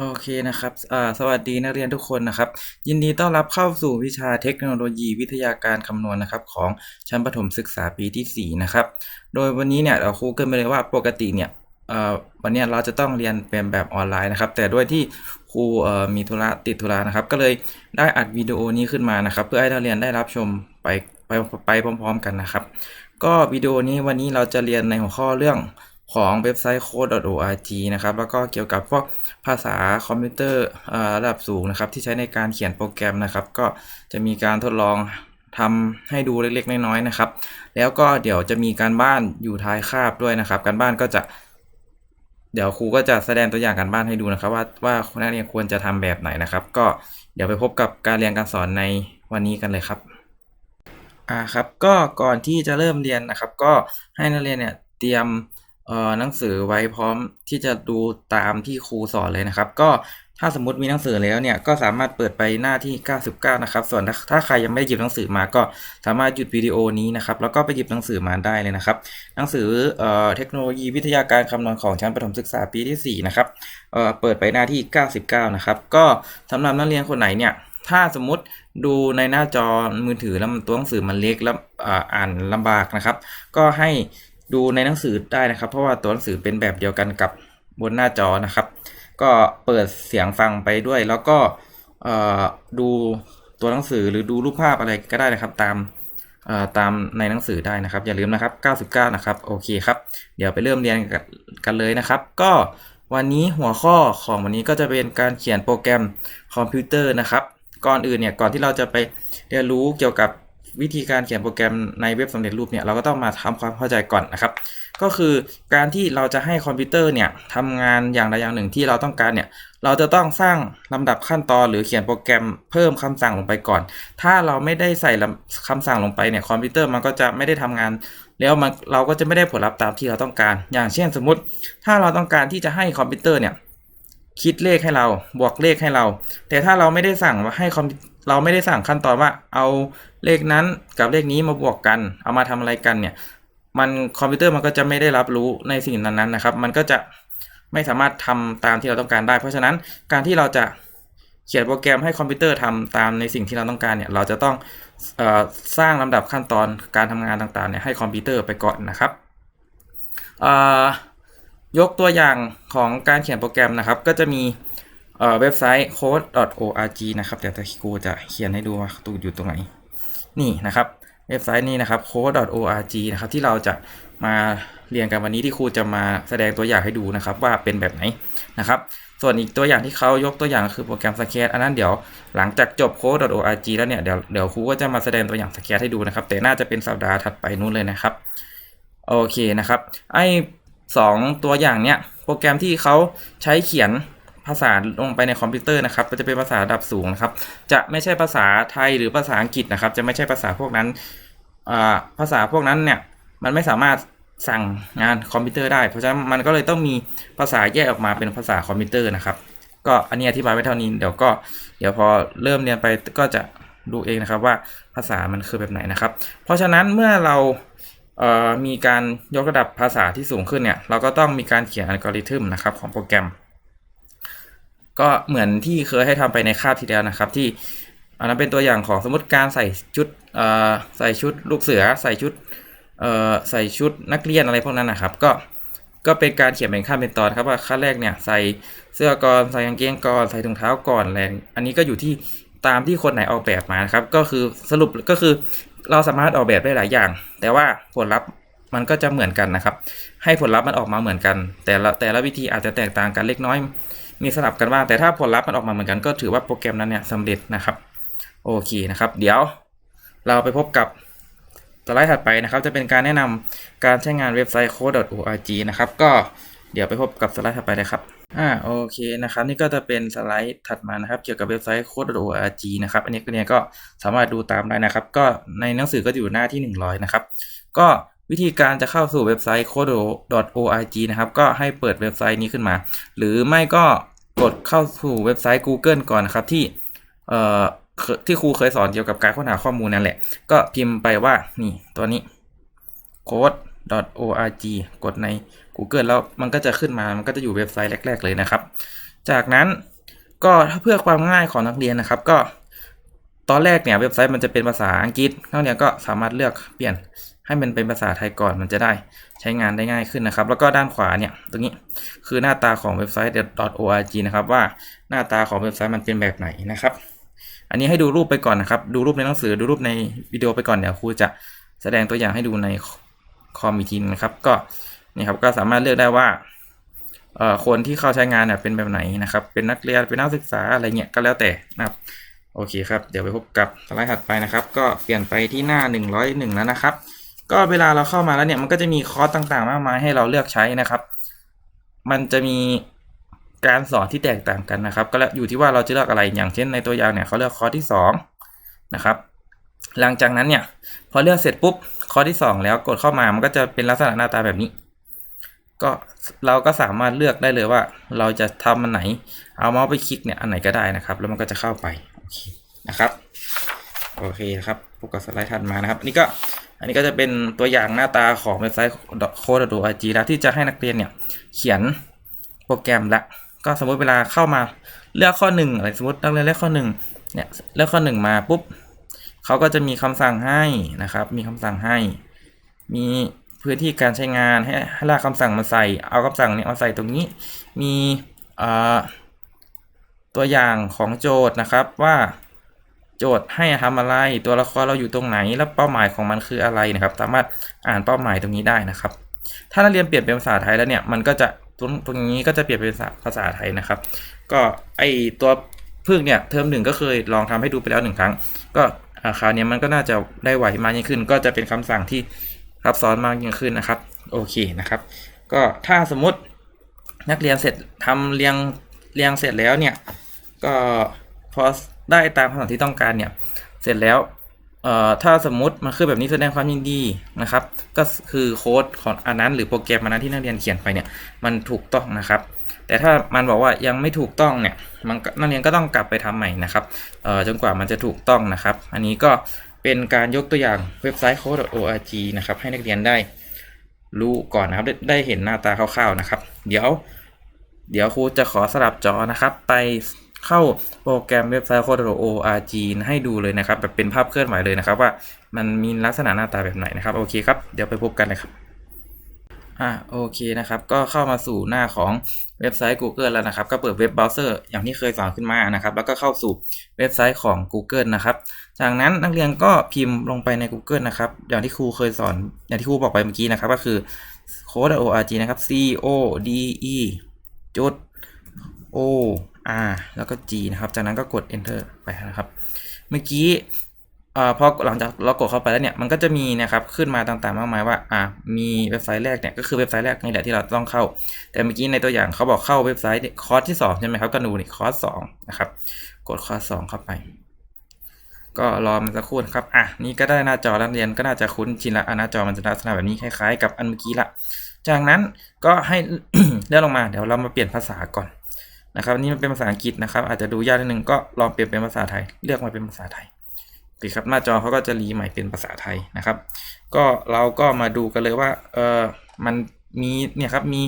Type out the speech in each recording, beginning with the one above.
โอเคนะครับสวัสดีนักเรียนทุกคนนะครับ ยินดีต้อนรับเข้าสู่วิชาเทคโนโลยีวิทยาการคำนวณนะครับของชั้นประถมศึกษาปีที่ 4 นะครับ โดยวันนี้เนี่ยเราครูเกรินไปเลยว่าปกติเนี่ยวันเนี้ยเราจะต้องเรียนเป็นแบบออนไลน์นะครับ แต่ด้วยที่ครูมีธุระติดธุระนะครับ ก็เลยได้อัดวิดีโอนี้ขึ้นมานะครับ เพื่อให้นักเรียนได้รับชมไปไปไปพร้อม ๆ กันนะครับ ก็วิดีโอนี้วันนี้เราจะเรียนในหัวข้อเรื่อง ของเว็บไซต์ code.org นะครับ แล้วก็เกี่ยวกับพวกภาษาคอมพิวเตอร์ระดับสูงนะครับ ที่ใช้ในการเขียนโปรแกรมนะครับ ก็จะมีการทดลองทำให้ดูเล็กๆ น้อยๆนะครับ แล้วก็เดี๋ยวจะมีการบ้านอยู่ท้ายคาบด้วยนะครับ การบ้านก็จะ เดี๋ยวครูก็จะแสดงตัวอย่างการบ้านให้ดูนะครับ ว่าว่านักเรียนควรจะทำแบบไหนนะครับ ก็เดี๋ยวไปพบกับการเรียนการสอนในวันนี้กันเลยครับอ่าครับ ก็ก่อนที่จะเริ่มเรียนนะครับ ก็ให้นักเรียนเนี่ยเตรียม หนังสือไว้พร้อมที่จะดูตามที่ครูสอนเลยนะครับ ก็ถ้าสมมติมีหนังสือแล้วเนี่ยก็สามารถเปิดไปหน้าที่ 99 นะครับ ส่วนถ้าใครยังไม่ได้หยิบหนังสือมาก็สามารถหยุดวิดีโอนี้นะครับ แล้วก็ไปหยิบหนังสือมาได้เลยนะครับ หนังสือเอ่อเทคโนโลยีวิทยาการคำนวณของชั้นประถมศึกษาปีที่ 4 นะครับเอ่อเปิดไปหน้าที่ 99 นะครับ ก็สำหรับนักเรียนคนไหนเนี่ยถ้าสมมติดูในหน้าจอมือถือแล้วตัวหนังสือมันเล็กแล้วอ่าอ่านลำบากนะครับ ก็ให้ ดูในหนังสือได้นะครับ เพราะว่าตัวหนังสือเป็นแบบเดียวกันกับบนหน้าจอนะครับ ก็เปิดเสียงฟังไปด้วย แล้วก็ดูตัวหนังสือหรือดูรูปภาพอะไรก็ได้นะครับ ตามตามในหนังสือได้นะครับ อย่าลืมนะครับ 99 นะครับโอเคครับ เดี๋ยวไปเริ่มเรียนกันเลยนะครับ ก็วันนี้หัวข้อของวันนี้ก็จะเป็นการเขียนโปรแกรมคอมพิวเตอร์นะครับ ก่อนอื่นเนี่ยก่อนที่เราจะไปเรียนรู้เกี่ยวกับ วิธีการเขียนโปรแกรมในเว็บสำเร็จรูปเนี่ยเราก็ต้องมาทำความเข้าใจก่อนนะครับ ก็คือการที่เราจะให้คอมพิวเตอร์เนี่ยทำงานอย่างใดอย่างหนึ่งที่เราต้องการเนี่ยเราจะต้องสร้างลำดับขั้นตอนหรือเขียนโปรแกรมเพิ่มคำสั่งลงไปก่อน ถ้าเราไม่ได้ใส่ลำคำสั่งลงไปเนี่ยคอมพิวเตอร์มันก็จะไม่ได้ทำงาน แล้วมันเราก็จะไม่ได้ผลลัพธ์ตามที่เราต้องการ อย่างเช่นสมมติ ถ้าเราต้องการที่จะให้คอมพิวเตอร์เนี่ยคิดเลขให้เราบวกเลขให้เรา แต่ถ้าเราไม่ได้สั่งว่าให้คอม เราไม่ได้สั่งขั้นตอนว่าเอาเลขนั้นกับเลขนี้มาบวกกัน เอามาทำอะไรกันเนี่ย มันคอมพิวเตอร์มันก็จะไม่ได้รับรู้ในสิ่งนั้นๆนะครับ มันก็จะไม่สามารถทำตามที่เราต้องการได้ เพราะฉะนั้นการที่เราจะเขียนโปรแกรมให้คอมพิวเตอร์ทำตามในสิ่งที่เราต้องการเนี่ย เราจะต้องออสร้างลำดับขั้นตอนการทำงานต่างๆเนี่ยให้คอมพิวเตอร์ไปก่อนนะครับยกตัวอย่างของการเขียนโปรแกรมนะครับ ก็จะมี เว็บไซต์ code.org นะครับ เดี๋ยวตะครูจะเขียนให้ดูว่าตูอยู่ตรงไหน นี่นะครับ เว็บไซต์นี้นะครับ code.org นะครับ ที่เราจะมาเรียนกันวันนี้ที่ครูจะมาแสดงตัวอย่างให้ดูนะครับว่าเป็นแบบไหนนะครับ ส่วนอีกตัวอย่างที่เขายกตัวอย่างคือโปรแกรมสเก็ตอันนั้นเดี๋ยวหลังจากจบ code.org แล้วเนี่ยเดี๋ยวเดี๋ยวครูก็จะมาแสดงตัวอย่างสเก็ตให้ดูนะครับ แต่น่าจะเป็นสัปดาห์ถัดไปนู้นเลยนะครับ โอเคนะครับ ไอสองตัวอย่างเนี้ยโปรแกรมที่เขาใช้เขียน ภาษาลงไปในคอมพิวเตอร์นะครับก็จะเป็นภาษาระดับสูงนะครับ จะไม่ใช่ภาษาไทยหรือภาษาอังกฤษนะครับ จะไม่ใช่ภาษาพวกนั้นภาษาพวกนั้นเนี่ยมันไม่สามารถสั่งงานคอมพิวเตอร์ได้ เพราะฉะนั้นมันก็เลยต้องมีภาษาแยกออกมาเป็นภาษาคอมพิวเตอร์นะครับ ก็อันนี้อธิบายไว้เท่านี้เดี๋ยวก็เดี๋ยวพอเริ่มเรียนไปก็จะดูเองนะครับว่าภาษามันคือแบบไหนนะครับ เพราะฉะนั้นเมื่อเราเอ่อมีการยกระดับภาษาที่สูงขึ้นเนี่ย เราก็ต้องมีการเขียนอัลกอริทึมนะครับของโปรแกรม ก็เหมือนที่เคยให้ทำไปในคาบที่แล้วนะครับ ที่อันนั้นเป็นตัวอย่างของสมมติการใส่ชุดเอ่อใส่ชุดลูกเสือ ใส่ชุดเอ่อใส่ชุดนักเรียนอะไรพวกนั้นนะครับ ก็ก็เป็นการเขียนเป็นขั้นเป็นตอนครับว่าขั้นแรกเนี่ยใส่เสื้อก่อนใส่กางเกงก่อนใส่ถุงเท้าก่อนอะไรอันนี้ก็อยู่ที่ตามที่คนไหนออกแบบมานะครับ ก็คือสรุปก็คือเราสามารถออกแบบได้หลายอย่าง แต่ว่าผลลัพธ์มันก็จะเหมือนกันนะครับ ให้ผลลัพธ์มันออกมาเหมือนกัน แต่ละแต่ละวิธีอาจจะแตกต่างกันเล็กน้อย มีสลับกันบ้างแต่ถ้าผลลัพธ์มันออกมาเหมือนกันก็ถือว่าโปรแกรมนั้นเนี่ยสำเร็จนะครับ โอเคนะครับ เดี๋ยวเราไปพบกับสไลด์ถัดไปนะครับ จะเป็นการแนะนำการใช้งานเว็บไซต์ code.org นะครับ ก็เดี๋ยวไปพบกับสไลด์ถัดไปเลยครับอ่าโอเคนะครับ นี่ก็จะเป็นสไลด์ถัดมานะครับ เกี่ยวกับเว็บไซต์ code.org นะครับ อันนี้ก็เนี่ยก็สามารถดูตามได้นะครับ ก็ในหนังสือก็อยู่หน้าที่ 100 นะครับ ก็ วิธีการจะเข้าสู่เว็บไซต์ code.org นะครับ ก็ให้เปิดเว็บไซต์นี้ขึ้นมา หรือไม่ก็กดเข้าสู่เว็บไซต์ Google ก่อนนะครับที่เอ่อที่ครูเคยสอนเกี่ยวกับการค้นหาข้อมูลนั่นแหละ ก็พิมพ์ไปว่านี่ตัวนี้ code.org กดใน Google แล้วมันก็จะขึ้นมา มันก็จะอยู่เว็บไซต์แรก ๆ เลยนะครับ จากนั้นก็ถ้าเพื่อความง่ายของนักเรียนนะครับ ก็ตอนแรกเนี่ยเว็บไซต์มันจะเป็นภาษาอังกฤษนักเรียนก็สามารถเลือกเปลี่ยน ให้มันเป็นภาษาไทยก่อนมันจะได้ใช้งานได้ง่ายขึ้นนะครับ แล้วก็ด้านขวาเนี่ยตรงนี้คือหน้าตาของเว็บไซต์ .org นะครับว่าหน้าตาของเว็บไซต์มันเป็นแบบไหนนะครับ อันนี้ให้ดูรูปไปก่อนนะครับ ดูรูปในหนังสือดูรูปในวิดีโอไปก่อนเดี๋ยวครูจะแสดงตัวอย่างให้ดูในคอมอีกทีนึงนะครับ ก็นี่ครับก็สามารถเลือกได้ว่าคนที่เข้าใช้งานเนี่ยเป็นแบบไหนนะครับ เป็นนักเรียนเป็นนักศึกษาอะไรเงี้ยก็แล้วแต่นะครับโอเคครับ เดี๋ยวไปพบกับสไลด์ถัดไปนะครับ ก็เปลี่ยนไปที่หน้า 101 แล้วนะครับ ก็เวลาเราเข้ามาแล้วเนี่ยมันก็จะมีคอร์สต่างๆ มากมายให้เราเลือกใช้นะครับ มันจะมีการสอนที่แตกต่างกันนะครับ ก็แล้วอยู่ที่ว่าเราจะเลือกอะไรอย่างเช่นในตัวอย่างเนี่ยเขาเลือกคอร์สที่2นะครับหลังจากนั้นเนี่ยพอเลือกเสร็จปุ๊บคอร์สที่ 2 แล้วกดเข้ามามันก็จะเป็นลักษณะหน้าตาแบบนี้ ก็เราก็สามารถเลือกได้เลยว่า เราจะทำอันไหน เอาเมาส์ไปคลิกเนี่ยอันไหนก็ได้นะครับ แล้วมันก็จะเข้าไปโอเคนะครับโอเคครับพบกับสไลด์ถัดมานะครับนนี้ก็ อันนี้ก็จะเป็นตัวอย่างหน้าตาของเว็บไซต์ code.org แล้วที่จะให้นักเรียนเนี่ยเขียนโปรแกรมละ ก็สมมติเวลาเข้ามาเลือกข้อหนึ่งอะไรสมมตินักเรียนเลือกข้อหนึ่งเนี่ยเลือกข้อหนึ่งมาปุ๊บเขาก็จะมีคำสั่งให้นะครับ มีคำสั่งให้ มีพื้นที่การใช้งานให้ให้ลากคำสั่งมาใส่ เอาคำสั่งเนี่ยมาใส่ตรงนี้ มีตัวอย่างของโจทย์นะครับว่า โจทย์ให้ทำอะไร ตัวละครเราอยู่ตรงไหน แล้วเป้าหมายของมันคืออะไรนะครับ สามารถอ่านเป้าหมายตรงนี้ได้นะครับ ถ้านักเรียนเปลี่ยนเป็นภาษาไทยแล้วเนี่ย มันก็จะตรงตรงนี้ก็จะเปลี่ยนเป็นภาษาไทยนะครับ ก็ไอตัวพึ่งเนี่ยเทอมหนึ่งก็เคยลองทำให้ดูไปแล้วหนึ่งครั้ง ก็คราวนี้มันก็น่าจะได้ไหวมากยิ่งขึ้น ก็จะเป็นคำสั่งที่ซับซ้อนมากยิ่งขึ้นนะครับ โอเคนะครับ ก็ถ้าสมมตินักเรียนเสร็จทำเรียงเรียงเสร็จแล้วเนี่ย ก็พอ ได้ตามคำสั่งที่ต้องการเนี่ย เสร็จแล้วเอ่อถ้าสมมติมันคือแบบนี้แสดงความยินดีนะครับ ก็คือโค้ดของอันนั้นหรือโปรแกรมอันนั้นที่นักเรียนเขียนไปเนี่ยมันถูกต้องนะครับ แต่ถ้ามันบอกว่ายังไม่ถูกต้องเนี่ยมันนักเรียนก็ต้องกลับไปทำใหม่นะครับเอ่อจนกว่ามันจะถูกต้องนะครับ อันนี้ก็เป็นการยกตัวอย่างเว็บไซต์ code.org นะครับให้นักเรียนได้รู้ก่อนนะครับไดได้เห็นหน้าตาคร่าวๆนะครับ เดี๋ยว เดี๋ยวครูจะขอสลับจอนะครับไป เข้าโปรแกรมเว็บไซต์ code.org ให้ดูเลยนะครับ แบบเป็นภาพเคลื่อนไหวเลยนะครับ ว่ามันมีลักษณะหน้าตาแบบไหนนะครับ โอเคครับ เดี๋ยวไปพบกันเลยครับอ่าโอเคนะครับ ก็เข้ามาสู่หน้าของเว็บไซต์ Google แล้วนะครับ ก็เปิดเว็บเบราว์เซอร์อย่างที่เคยสอนขึ้นมานะครับ แล้วก็เข้าสู่เว็บไซต์ของ Google นะครับ จากนั้นนักเรียนก็พิมพ์ลงไปใน Google นะครับ อย่างที่ครูเคยสอน อย่างที่ครูบอกไปเมื่อกี้นะครับ ก็คือ code.org นะครับ c o d e จุด o r แล้วก็ g นะครับ จากนั้นก็กด enter ไปนะครับ เมื่อกี้อ่าพอหลังจากเรากดเข้าไปแล้วเนี่ย มันก็จะมีนะครับ ขึ้นมาต่างๆ มากมายว่า อ่า มีเว็บไซต์แรกเนี่ย ก็คือเว็บไซต์แรกนี่แหละที่เราต้องเข้า แต่เมื่อกี้ในตัวอย่างเขาบอกเข้าเว็บไซต์คอร์สที่2ใช่ไหมครับก็ดูนี่คอร์สสองนะครับ กดคอร์สสองเข้าไป ก็รอมันสักครู่นะครับ อะ นี่ก็ได้หน้าจอนักเรียนก็น่าจะคุ้นชินละหน้าจอมันจะลักษณะแบบนี้คล้ายๆ กับอันเมื่อกี้ละ จากนั้นก็ให้เลื่อนลงมา เดี๋ยวเรามาเปลี่ยนภาษาก่อน นะครับนี่มันเป็นภาษาอังกฤษนะครับ อาจจะดูยากนิดนึงก็ลองเปลี่ยนเป็นภาษาไทย เลือกมาเป็นภาษาไทยโอเคครับหน้าจอเขาก็จะรีใหม่เป็นภาษาไทยนะครับ ก็เราก็มาดูกันเลยว่าเออมันมีเนี่ยครับมี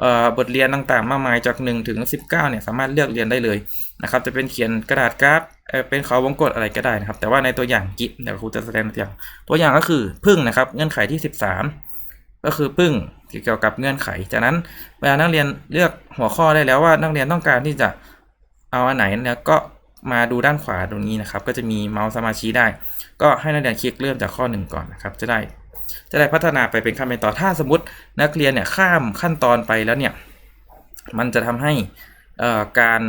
เอ่อบทเรียนต่างๆ มากมายจาก 1 ถึง 19 เนี่ยสามารถเลือกเรียนได้เลยนะครับ จะเป็นเขียนกระดาษกราฟเป็นเขาวงกดอะไรก็ได้นะครับ แต่ว่าในตัวอย่างกิจเดี๋ยวครูจะแสดงตัวอย่างตัวอย่างก็คือพึ่งนะครับ เงื่อนไขที่ 13 ก็คือพึ่งเกี่ยวกับเงื่อนไข จากนั้นเวลานักเรียนเลือกหัวข้อได้แล้วว่านักเรียนต้องการที่จะเอาอันไหนแล้วก็มาดูด้านขวาตรงนี้นะครับ ก็จะมีเมาส์สมาชิได้ ก็ให้นักเรียนคลิกเริ่มจากข้อหนึ่งก่อนนะครับ จะได้จะได้พัฒนาไปเป็นขั้นเป็นตอนถ้าสมมตินักเรียนเนี่ยข้ามขั้นตอนไปแล้วเนี่ยมันจะทำให้การ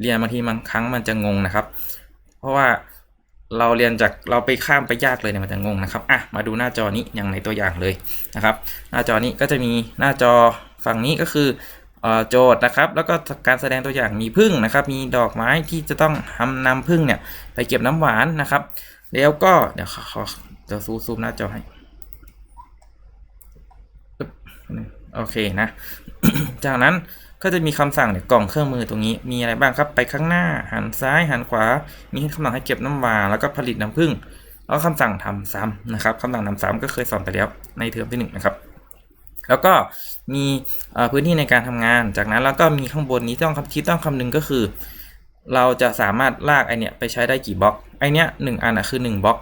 เรียนบางทีบางครั้งมันจะงงนะครับ เพราะว่า เราเรียนจากเราไปข้ามไปยากเลยเนี่ยมันจะงงนะครับอะมาดูหน้าจอนี้อย่างในตัวอย่างเลยนะครับ หน้าจอนี้ก็จะมีหน้าจอฝั่งนี้ก็คือโจทย์นะครับ แล้วก็การแสดงตัวอย่างมีพึ่งนะครับ มีดอกไม้ที่จะต้องทำนำพึ่งเนี่ยไปเก็บน้ำหวานนะครับ แล้วก็เดี๋ยวขอจะซูซูมหน้าจอให้โอเคนะ จากนั้นก็จะมีคำสั่งเนี่ยกล่องเครื่องมือตรงนี้มีอะไรบ้างครับไปข้างหน้าหันซ้ายหันขวา มีคำสั่งให้เก็บน้ำหวาแล้วก็ผลิตน้ำผึ้งแล้วคำสั่งทำซ้ำนะครับคำสั่งทำซ้ำก็เคยสอนไปแล้วในเทอมที่หนึ่งนะครับแล้วก็มีพื้นที่ในการทำงาน จากนั้นแล้วก็มีข้างบนนี้ต้องคำที่ต้องคำนึงก็คือ เราจะสามารถลากไอเนี้ยไปใช้ได้กี่บล็อกไอเนี้ยหนึ่งอันอะคือ1บล็อก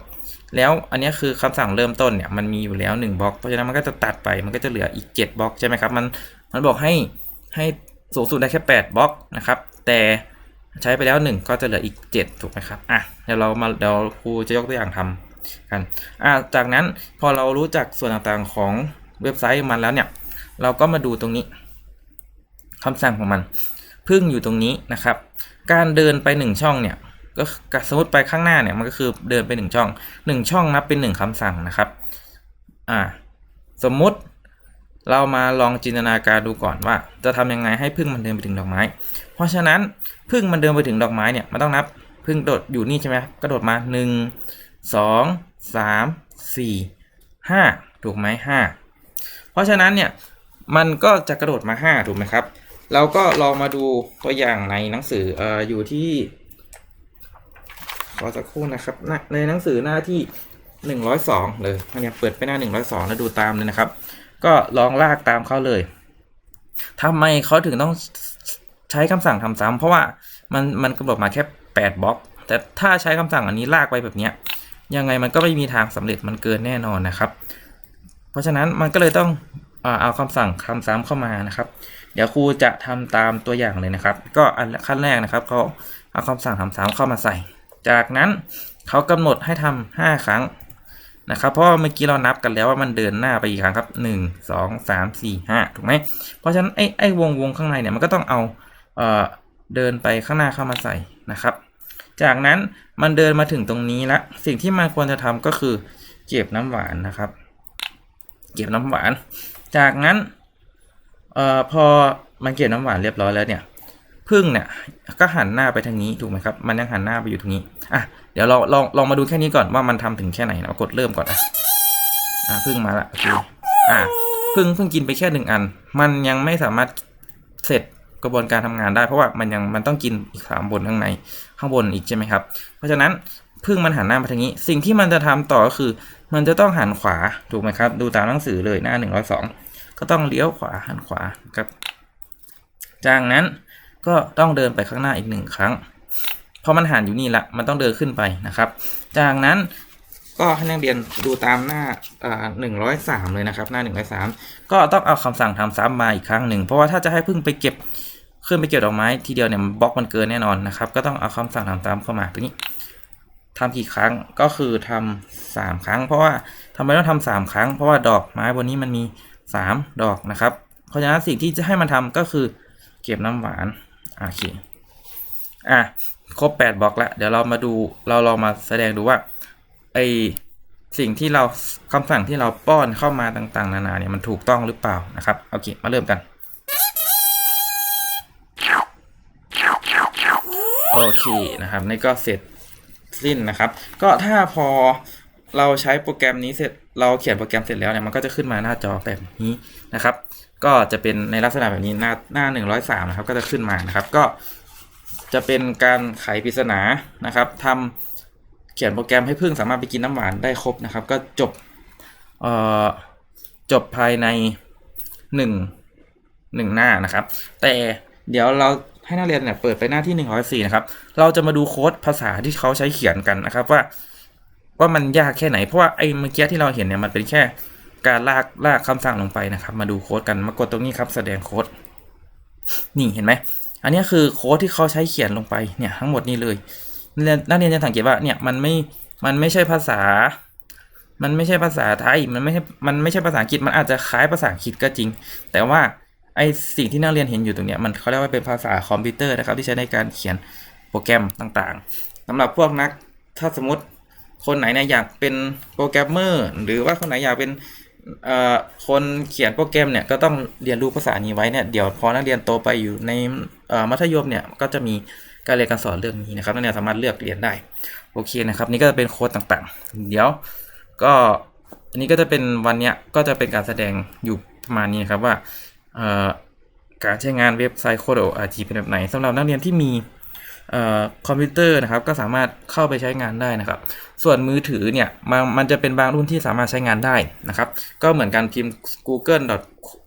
แล้วอันเนี้ยคือคำสั่งเริ่มต้นเนี่ยมันมีอยู่แล้ว1บล็อกเพราะฉะนั้นมันก็จะตัดไปมันก็จะเหลืออีก 7บล็อกใช่ไหมครับมัน มันบอกให้ให้สูงสุดได้แค่8บล็อกนะครับ แต่ใช้ไปแล้ว 1 ก็จะเหลืออีก 7 ถูกไหมครับอะเดี๋ยวเรามาเดี๋ยวครูจะยกตัวอย่างทำกันอะจากนั้นพอเรารู้จักส่วนต่างๆของเว็บไซต์มันแล้วเนี่ย เราก็มาดูตรงนี้คำสั่งของมัน พึ่งอยู่ตรงนี้นะครับ การเดินไป 1 ช่องเนี่ยก็สมมติไปข้างหน้าเนี่ยมันก็คือเดินไป 1 ช่อง 1 ช่องนับเป็น 1คำสั่งนะครับอ่าสมมุติ เรามาลองจินตนาการดูก่อนว่า จะทำยังไงให้พึ่งมันเดินไปถึงดอกไม้ เพราะฉะนั้นพึ่งมันเดินไปถึงดอกไม้เนี่ยมันต้องนับพึ่งโดดอยู่นี่ใช่ไหมกระโดดมา 1 2 3 4 5 ถูกไหม5เพราะฉะนั้นเนี่ยมันก็จะกระโดดมา 5 ถูกไหมครับ เราก็ลองมาดูตัวอย่างในหนังสือเอ่ออยู่ที่ขอสักครู่นะครับ ในหนังสือหน้าที่ 102 เลยอันนี้เปิดไปหน้า 102 แล้วดูตามเลยนะครับ ก็ลองลากตามเขาเลยทำไมเขาถึงต้องใช้คำสั่งทำซ้ำเพราะว่ามันมันกำหนดมาแค่8บล็อก แต่ถ้าใช้คำสั่งอันนี้ลากไปแบบเนี้ยยังไงมันก็ไม่มีทางสำเร็จมันเกินแน่นอนนะครับ เพราะฉะนั้นมันก็เลยต้องเอาคำสั่งคำซ้ำเข้ามานะครับ เดี๋ยวครูจะทำตามตัวอย่างเลยนะครับ ก็อันขั้นแรกนะครับเขาเอาคำสั่งทำซ้ำเข้ามาใส่ จากนั้นเขากำหนดให้ทำห้าครั้ง นะครับเพราะเมื่อกี้เรานับกันแล้วว่ามันเดินหน้าไปกี่ครั้งครับหนึ่งสองสามสี่ห้าถูกไหมเพราะฉะนั้นไอ้ไอ้วงวงข้างในเนี่ยมันก็ต้องเอาเอ่อเดินไปข้างหน้าเข้ามาใส่นะครับ จากนั้นมันเดินมาถึงตรงนี้ละสิ่งที่มันควรจะทำก็คือเก็บน้ำหวานนะครับ เก็บน้ำหวาน จากนั้นเอ่อพอมันเก็บน้ำหวานเรียบร้อยแล้วเนี่ย พึ่งเนี่ยก็หันหน้าไปทางนี้ถูกไหมครับ มันยังหันหน้าไปอยู่ตรงนี้อะเดี๋ยวเราลองลองมาดูแค่นี้ก่อนว่ามันทำถึงแค่ไหนนะกดเริ่มก่อนอะอะพึ่งมาละโอเคอะพึ่งเพิ่งกินไปแค่หนึ่งอัน มันยังไม่สามารถเสร็จกระบวนการทำงานได้เพราะว่ามันยังมันต้องกินอีกสามบนข้างในข้างบนอีกใช่ไหมครับ เพราะฉะนั้นพึ่งมันหันหน้ามาทางนี้ สิ่งที่มันจะทำต่อก็คือ มันจะต้องหันขวาถูกไหมครับ ดูตามหนังสือเลยหน้าหนึ่งร้อยสองก็ต้องเลี้ยวขวาหันขวาครับ จากนั้น ก็ต้องเดินไปข้างหน้าอีกหนึ่งครั้งพอมันหันอยู่นี่ละมันต้องเดินขึ้นไปนะครับ จากนั้นก็ให้นักเรียนดูตามหน้าหนึ่งร้อยสามเลยนะครับหน้าหนึ่งร้อยสามก็ต้องเอาคำสั่งทำซ้ำมาอีกครั้งหนึ่ง เพราะว่าถ้าจะให้พึ่งไปเก็บขึ้นไปเก็บดอกไม้ทีเดียวเนี่ยบล็อกมันเกินแน่นอนนะครับ ก็ต้องเอาคำสั่งทำซ้ำเข้ามาตรงนี้ทำกี่ครั้งก็คือทำสามครั้ง เพราะว่าทำไมต้องทำสามครั้ง เพราะว่าดอกไม้บนนี้มันมีสามดอกนะครับ เพราะฉะนั้นสิ่งที่จะให้มันทำก็คือเก็บน้ำหวาน โอเคอะครบแปดบล็อกแล้ว เดี๋ยวเรามาดูเราลองมาแสดงดูว่าไอสิ่งที่เราคำสั่งที่เราป้อนเข้ามาต่างๆ นานาเนี่ยมันถูกต้องหรือเปล่านะครับโอเคมาเริ่มกันโอเคนะครับนี่ก็เสร็จสิ้นนะครับ ก็ถ้าพอเราใช้โปรแกรมนี้เสร็จเราเขียนโปรแกรมเสร็จแล้วเนี่ยมันก็จะขึ้นมาหน้าจอแบบนี้นะครับ ก็จะเป็นในลักษณะแบบนี้หน้าหน้าหนึ่งร้อยสามนะครับ ก็จะขึ้นมานะครับ ก็จะเป็นการไขปริศนานะครับทำเขียนโปรแกรมให้พึ่งสามารถไปกินน้ำหวานได้ครบนะครับ ก็จบเอ่อจบภายในหนึ่งหนึ่งหน้านะครับ แต่เดี๋ยวเราให้นักเรียนเนี่ยเปิดไปหน้าที่หนึ่งร้อยสี่นะครับ เราจะมาดูโค้ดภาษาที่เขาใช้เขียนกันนะครับว่าว่ามันยากแค่ไหน เพราะว่าไอ้เมื่อกี้ที่เราเห็นเนี่ยมันเป็นแค่ การลากลากคำสั่งลงไปนะครับ มาดูโค้ดกันมากดตรงนี้ครับ แสดงโค้ดนี่เห็นไหมอันนี้คือโค้ดที่เขาใช้เขียนลงไปเนี่ยทั้งหมดนี้เลยนักเรียนจะสังเกตว่าเนี่ยมันไม่มันไม่ใช่ภาษา มันไม่ใช่ภาษาไทยมันไม่ใช่มันไม่ใช่ภาษาอังกฤษมันอาจจะคล้ายภาษาอังกฤษก็จริง แต่ว่าไอสิ่งที่นักเรียนเห็นอยู่ตรงเนี้ยมันเขาเรียกว่าเป็นภาษาคอมพิวเตอร์นะครับ ที่ใช้ในการเขียนโปรแกรมต่างๆสำหรับพวกนักถ้าสมมติคนไหนเนี่ยอยากเป็นโปรแกรมเมอร์ หรือว่าคนไหนอยากเป็น คนเขียนโปรแกรมเนี่ยก็ต้องเรียนรู้ภาษานี้ไว้เนี่ยเดี๋ยวพอนักเรียนโตไปอยู่ในมัธยมเนี่ยก็จะมีการเรียนการสอนเรื่องนี้นะครับนักเรียนสามารถเลือกเรียนได้โอเคนะครับนี่ก็จะเป็นโค้ดต่างๆ เดี๋ยวก็อันนี้ก็จะเป็นวันเนี้ยก็จะเป็นการแสดงอยู่ประมาณนี้ครับว่าการใช้งานเว็บไซต์โคดโอาจีเป็นแบบไหนสำหรับนักเรียนที่มี คอมพิวเตอร์นะครับก็สามารถเข้าไปใช้งานได้นะครับ ส่วนมือถือเนี่ยมันมันจะเป็นบางรุ่นที่สามารถใช้งานได้นะครับ ก็เหมือนกันพิมพ์ google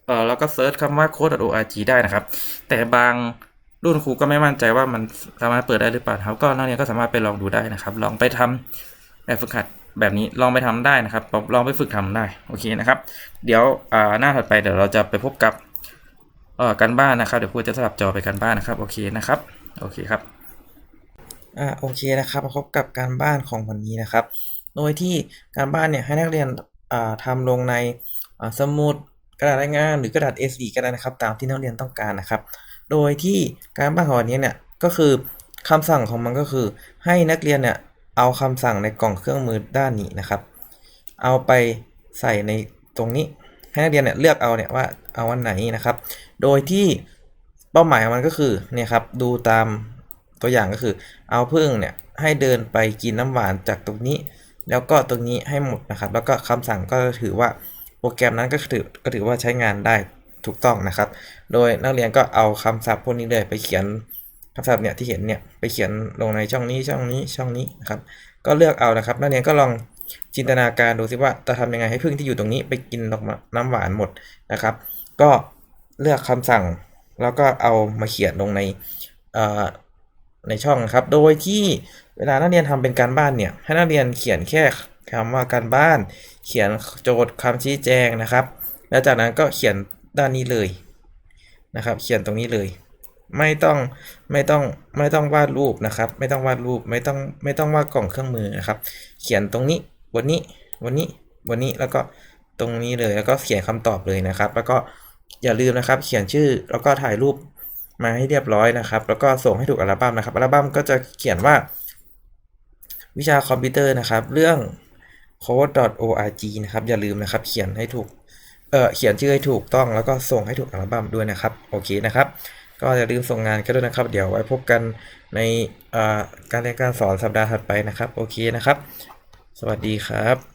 เออแล้วก็เซิร์ชคำว่า code.org ได้นะครับ แต่บางรุ่นครูก็ไม่มั่นใจว่ามันสามารถเปิดได้หรือเปล่าครับ ก็นักเรียนก็สามารถไปลองดูได้นะครับ ลองไปทำแบบฝึกหัดแบบนี้ลองไปทำได้นะครับ ลองไปฝึกทำได้โอเคนะครับ เดี๋ยวหน้าถัดไปเดี๋ยวเราจะไปพบกับการบ้านนะครับ เดี๋ยวครูจะสลับจอไปการบ้านนะครับโอเคนะครับโอเคครับ อ่าโอเคนะครับมาพบกับการบ้านของวันนี้นะครับ โดยที่การบ้านเนี่ยให้นักเรียนอ่าทำลงในอ่าสมุดกระดาษรายงานหรือกระดาษ A4 ก็ได้นะครับ ตามที่นักเรียนต้องการนะครับ โดยที่การบ้านของวันนี้เนี่ยก็คือคำสั่งของมันก็คือ ให้นักเรียนเนี่ยเอาคำสั่งในกล่องเครื่องมือด้านนี้นะครับ เอาไปใส่ในตรงนี้ให้นักเรียนเนี่ยเลือกเอาเนี่ยว่าเอาวันไหนนะครับ โดยที่เป้าหมายของมันก็คือเนี่ยครับดูตาม ตัวอย่างก็คือ เอาพึ่งเนี่ยให้เดินไปกินน้ำหวานจากตรงนี้ แล้วก็ตรงนี้ให้หมดนะครับ แล้วก็คำสั่งก็ถือว่าโปรแกรมนั้นก็ถือก็ถือว่าใช้งานได้ถูกต้องนะครับ โดยนักเรียนก็เอาคำศัพท์พวกนี้เลยไปเขียนคำศัพท์เนี่ยที่เห็นเนี่ยไปเขียนลงในช่องนี้ช่องนี้ช่องนี้นะครับก็เลือกเอานะครับ นักเรียนก็ลองจินตนาการดูสิว่าจะทำยังไงให้พึ่งที่อยู่ตรงนี้ไปกินน้ำหวานหมดนะครับ ก็เลือกคำสั่งแล้วก็เอามาเขียนลงใน ในช่องนะครับ โดยที่เวลานักเรียนทำเป็นการบ้านเนี่ยให้นักเรียนเขียนแค่คำว่าการบ้าน เขียนโจทย์คำชี้แจงนะครับ แล้วจากนั้นก็เขียนด้านนี้เลยนะครับ เขียนตรงนี้เลย ไม่ต้องไม่ต้องไม่ต้องวาดรูปนะครับ ไม่ต้องวาดรูปไม่ต้องไม่ต้องวาดกล่องเครื่องมือนะครับ เขียนตรงนี้วันนี้วันนี้วันนี้แล้วก็ตรงนี้เลยแล้วก็เขียนคำตอบเลยนะครับ แล้วก็อย่าลืมนะครับ เขียนชื่อแล้วก็ถ่ายรูป มาให้เรียบร้อยนะครับ แล้วก็ส่งให้ถูกอัลบั้มนะครับ อัลบั้มก็จะเขียนว่า วิชาคอมพิวเตอร์นะครับ เรื่อง code.org นะครับ อย่าลืมนะครับ เขียนให้ถูก เออเขียนชื่อให้ถูกต้อง แล้วก็ส่งให้ถูกอัลบั้มด้วยนะครับ โอเคนะครับ ก็อย่าลืมส่งงานกันด้วยนะครับ เดี๋ยวไว้พบกันในการเรียนการสอนสัปดาห์ถัดไปนะครับ โอเคนะครับ สวัสดีครับ